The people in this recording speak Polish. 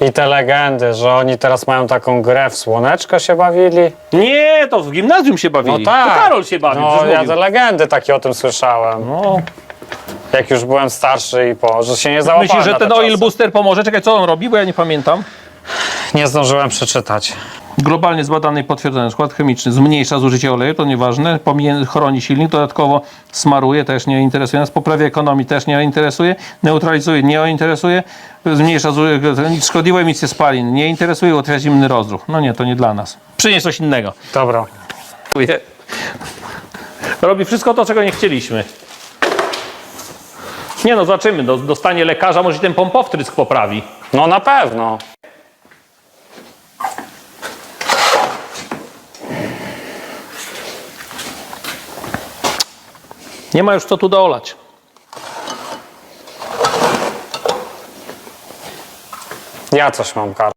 I te legendy, że oni teraz mają taką grę w słoneczko się bawili. Nie, to w gimnazjum się bawili. No tak. To Karol się bawił, No przecież ja mówił. te legendy takie o tym słyszałem. No. Jak już byłem starszy i po, że się nie załapałem Myślisz, że na te ten oil booster pomoże? Czekaj, co on robi, bo ja nie pamiętam. Nie zdążyłem przeczytać. Globalnie zbadany i potwierdzony skład chemiczny zmniejsza zużycie oleju, to nieważne. Chroni silnik, dodatkowo smaruje, też nie interesuje nas. Poprawia ekonomii, też nie interesuje. Neutralizuje, nie interesuje. Zmniejsza zużycie, szkodliwe emisje spalin, nie interesuje. Ułatwia zimny rozruch. No nie, to nie dla nas. Przynieś coś innego. Dobra. Dziękuję. Robi wszystko to, czego nie chcieliśmy. Nie no, zobaczymy. Do- Dostanie lekarza, może i ten pompowtrysk poprawi. No na pewno. Nie ma już co tu dolać. Ja coś mam, Karol.